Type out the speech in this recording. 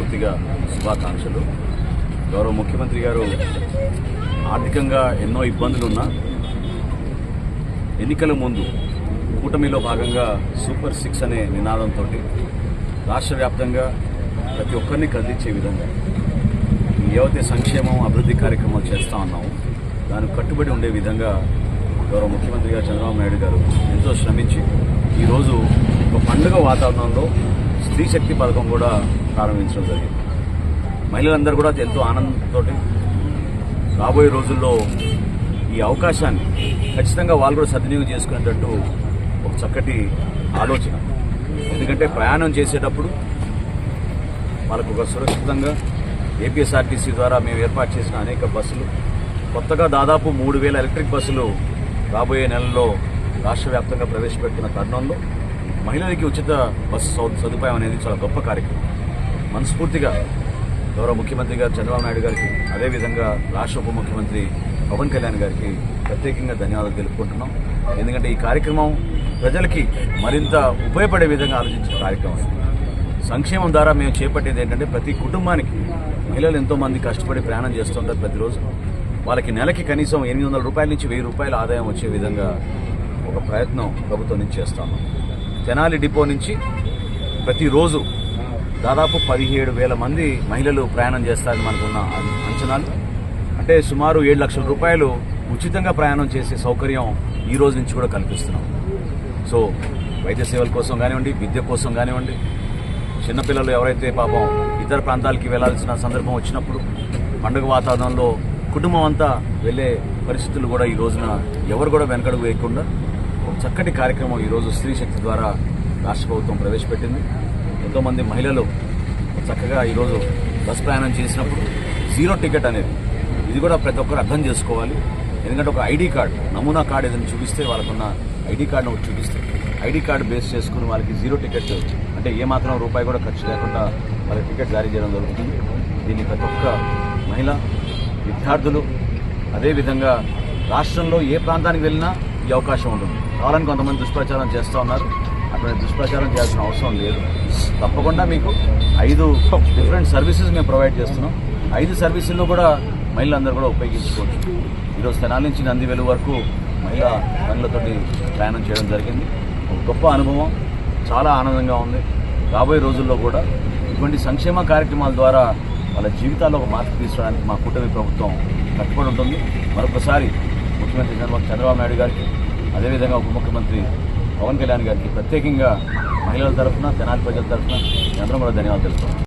మనస్ఫూర్తిగా శుభాకాంక్షలు. గౌరవ ముఖ్యమంత్రి గారు ఆర్థికంగా ఎన్నో ఇబ్బందులున్నా ఎన్నికల ముందు కూటమిలో భాగంగా సూపర్ సిక్స్ అనే నినాదంతో రాష్ట్ర వ్యాప్తంగా ప్రతి ఒక్కరిని కదిలించే విధంగా ఏవైతే సంక్షేమం అభివృద్ధి కార్యక్రమాలు చేస్తూ ఉన్నామో దానికి కట్టుబడి ఉండే విధంగా గౌరవ ముఖ్యమంత్రి గారు చంద్రబాబు నాయుడు గారు ఎంతో శ్రమించి ఈరోజు ఒక పండుగ వాతావరణంలో స్త్రీ శక్తి పథకం కూడా ప్రారంభించడం జరిగింది. మహిళలందరూ కూడా ఎంతో ఆనందంతో రాబోయే రోజుల్లో ఈ అవకాశాన్ని ఖచ్చితంగా వాళ్ళు కూడా సద్వినియోగం చేసుకునేటట్టు ఒక చక్కటి ఆలోచన. ఎందుకంటే ప్రయాణం చేసేటప్పుడు వాళ్ళకు ఒక సురక్షితంగా ఏపీఎస్ఆర్టీసీ ద్వారా మేము ఏర్పాటు చేసిన అనేక బస్సులు కొత్తగా దాదాపు మూడు వేల ఎలక్ట్రిక్ బస్సులు రాబోయే నెలలో రాష్ట్ర వ్యాప్తంగా ప్రవేశపెట్టిన తరుణంలో మహిళలకి ఉచిత బస్సు సౌ- సదుపాయం అనేది చాలా గొప్ప కార్యక్రమం. మనస్ఫూర్తిగా గౌరవ ముఖ్యమంత్రి గారు చంద్రబాబు నాయుడు గారికి అదేవిధంగా రాష్ట్ర ఉప ముఖ్యమంత్రి పవన్ కళ్యాణ్ గారికి ప్రత్యేకంగా ధన్యవాదాలు తెలుపుకుంటున్నాం. ఎందుకంటే ఈ కార్యక్రమం ప్రజలకి మరింత ఉపయోగపడే విధంగా ఆలోచించిన కార్యక్రమం సంక్షేమం ద్వారా మేము చేపట్టేది ఏంటంటే ప్రతి కుటుంబానికి మహిళలు ఎంతోమంది కష్టపడి ప్రయాణం చేస్తుంటారు ప్రతిరోజు. వాళ్ళకి నెలకి కనీసం ఎనిమిది వందల రూపాయల నుంచి వెయ్యి రూపాయల ఆదాయం వచ్చే విధంగా ఒక ప్రయత్నం ప్రభుత్వం నుంచి చేస్తాము. తెనాలి డిపో నుంచి ప్రతిరోజు దాదాపు పదిహేడు వేల మంది మహిళలు ప్రయాణం చేస్తారని మనకున్న అంచనాలు. అంటే సుమారు ఏడు లక్షల రూపాయలు ఉచితంగా ప్రయాణం చేసే సౌకర్యం ఈ రోజు నుంచి కూడా కల్పిస్తున్నాం. సో వైద్య సేవల కోసం కానివ్వండి విద్య కోసం కానివ్వండి చిన్నపిల్లలు ఎవరైతే పాపం ఇతర ప్రాంతాలకి వెళ్ళాల్సిన సందర్భం వచ్చినప్పుడు పండుగ వాతావరణంలో కుటుంబం అంతా వెళ్ళే పరిస్థితులు కూడా ఈ రోజున ఎవరు కూడా వెనకడుగు వేయకుండా ఒక చక్కటి కార్యక్రమం ఈరోజు స్త్రీ శక్తి ద్వారా రాష్ట్ర ప్రభుత్వం ప్రవేశపెట్టింది. ఎంతోమంది మహిళలు చక్కగా ఈరోజు బస్ ప్రయాణం చేసినప్పుడు జీరో టికెట్ అనేది ఇది కూడా ప్రతి ఒక్కరు అర్థం చేసుకోవాలి. ఎందుకంటే ఒక ఐడి కార్డు నమూనా కార్డు ఏదైనా చూపిస్తే వాళ్ళకున్న ఐడి కార్డును ఒకటి చూపిస్తే ఐడి కార్డు బేస్ చేసుకుని వాళ్ళకి జీరో టికెట్ అంటే ఏ మాత్రం రూపాయి కూడా ఖర్చు లేకుండా వాళ్ళకి టికెట్ జారీ చేయడం జరుగుతుంది. దీన్ని ప్రతి ఒక్క మహిళ విద్యార్థులు అదేవిధంగా రాష్ట్రంలో ఏ ప్రాంతానికి వెళ్ళినా ఈ అవకాశం ఉంటుంది. కావాలని కొంతమంది దుష్ప్రచారం చేస్తూ ఉన్నారు. అక్కడ దుష్ప్రచారం చేయాల్సిన అవసరం లేదు. తప్పకుండా మీకు ఐదు డిఫరెంట్ సర్వీసెస్ మేము ప్రొవైడ్ చేస్తున్నాం. ఐదు సర్వీసుల్లో కూడా మహిళలందరూ కూడా ఉపయోగించుకోవచ్చు. ఈరోజు తెనాల నుంచి నంది వరకు మహిళా పనులతో ప్రయాణం చేయడం జరిగింది. ఒక గొప్ప అనుభవం. చాలా ఆనందంగా ఉంది. రాబోయే రోజుల్లో కూడా ఇటువంటి సంక్షేమ కార్యక్రమాల ద్వారా వాళ్ళ జీవితాల్లో ఒక మార్పు తీసుకోవడానికి మా కూటమి ప్రభుత్వం కట్టుబడి ఉంటుంది. మరొకసారి ముఖ్యమంత్రి చంద్రబాబు చంద్రబాబు నాయుడు గారికి అదేవిధంగా ఉప ముఖ్యమంత్రి పవన్ కళ్యాణ్ గారికి ప్రత్యేకంగా మహిళల తరఫున తెనాలి ప్రజల తరఫున అందరం కూడా ధన్యవాదాలు తెలుపుతున్నాం.